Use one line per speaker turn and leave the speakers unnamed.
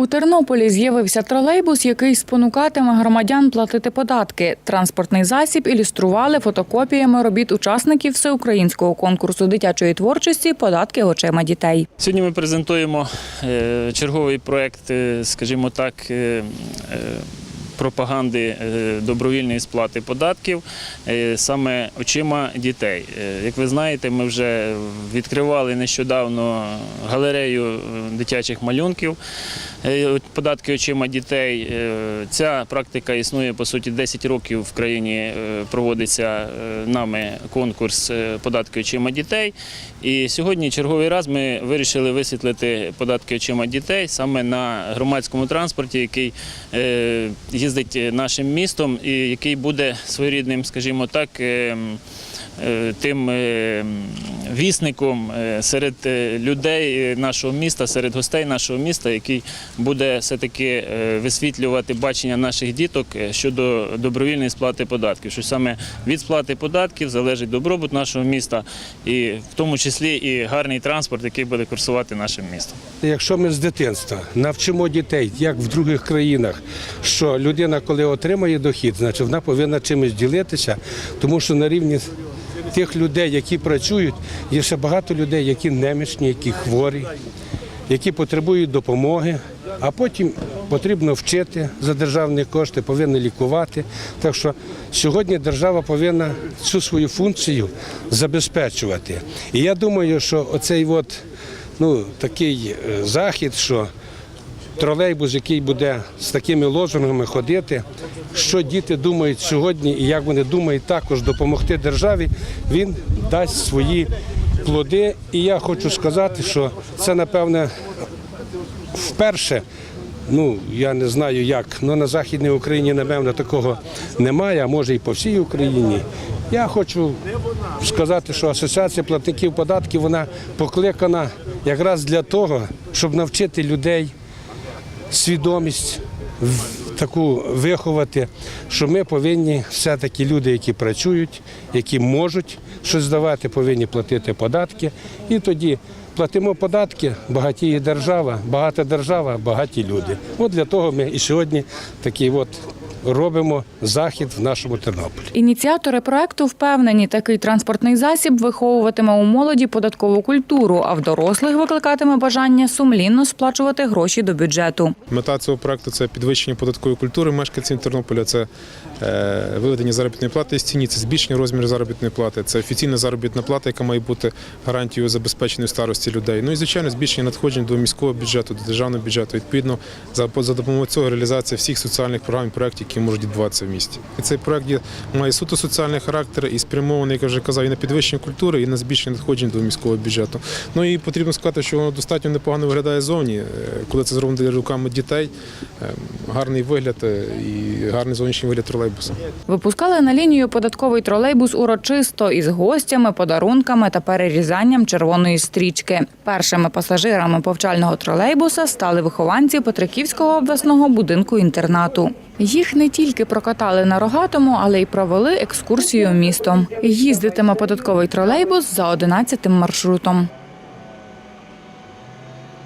У Тернополі з'явився тролейбус, який спонукатиме громадян платити податки. Транспортний засіб ілюстрували фотокопіями робіт учасників всеукраїнського конкурсу дитячої творчості Податки очима дітей.
Сьогодні ми презентуємо е, черговий проект, е, скажімо так, е, пропаганди е, добровільної сплати податків е, саме очима дітей. Е, Як ви знаєте, ми вже відкривали нещодавно галерею дитячих малюнків. Податки очима дітей. Ця практика існує по суті 10 років в країні. Проводиться нами конкурс податки очима дітей. І сьогодні черговий раз ми вирішили висвітлити податки очима дітей саме на громадському транспорті, який е, їздить нашим містом і який буде своєрідним, скажімо так. Е, Тим е, вісником е, серед людей нашого міста, серед гостей нашого міста, який буде все-таки висвітлювати бачення наших діток щодо добровільної сплати податків. Що саме від сплати податків залежить добробут нашого міста, і в тому числі і гарний транспорт, який буде курсувати нашим містом.
Якщо ми з дитинства навчимо дітей, як в других країнах, що людина, коли отримає дохід, значить вона повинна чимось ділитися, тому що на рівні тих людей, які працюють, є ще багато людей, які немічні, які хворі, які потребують допомоги, а потім потрібно вчити за державні кошти, повинні лікувати. Так що сьогодні держава повинна цю свою функцію забезпечувати. І я думаю, що оцей от, ну, такий е, захід, що тролейбус, який буде з такими лозунгами ходити, що діти думають сьогодні і як вони думають також допомогти державі, він дасть свої плоди. І я хочу сказати, що це напевне вперше. Ну, я не знаю як, але на Західній Україні, напевно, такого немає, а може і по всій Україні. Я хочу сказати, що Асоціація платників податків вона покликана якраз для того, щоб навчити людей свідомість таку виховати, що ми повинні все-таки люди, які працюють, які можуть щось давати, повинні платити податки. І тоді платимо податки, багатіє держава, багата держава, багаті люди. От для того ми і сьогодні такий от робимо захід в нашому Тернополі.
Ініціатори проекту впевнені, такий транспортний засіб виховуватиме у молоді податкову культуру, а в дорослих викликатиме бажання сумлінно сплачувати гроші до бюджету.
Мета цього проекту це підвищення податкової культури мешканців Тернополя, це е, виведення заробітної плати з ціні, це збільшення розміру заробітної плати, це офіційна заробітна плата, яка має бути гарантією забезпеченої старості людей. Ну і звичайно, збільшення надходжень до міського бюджету, до державного бюджету. Відповідно, за, за допомогою цього реалізація всіх соціальних програм і проєктів, які можуть відбуватися в місті. І цей проект має суто соціальний характер і спрямований, як я вже казав, і на підвищення культури, і на збільшення надходжень до міського бюджету. Ну і потрібно сказати, що воно достатньо непогано виглядає зовні, е, коли це зроблено руками дітей. е, Гарний вигляд е, і гарний зовнішній вигляд тролейбуса.
Випускали на лінію податковий тролейбус урочисто із гостями, подарунками та перерізанням червоної стрічки. Першими пасажирами повчального тролейбуса стали вихованці Петриківського обласного будинку інтернату. Їх не тільки прокатали на рогатому, але й провели екскурсію містом. Їздитиме податковий тролейбус за 11 маршрутом.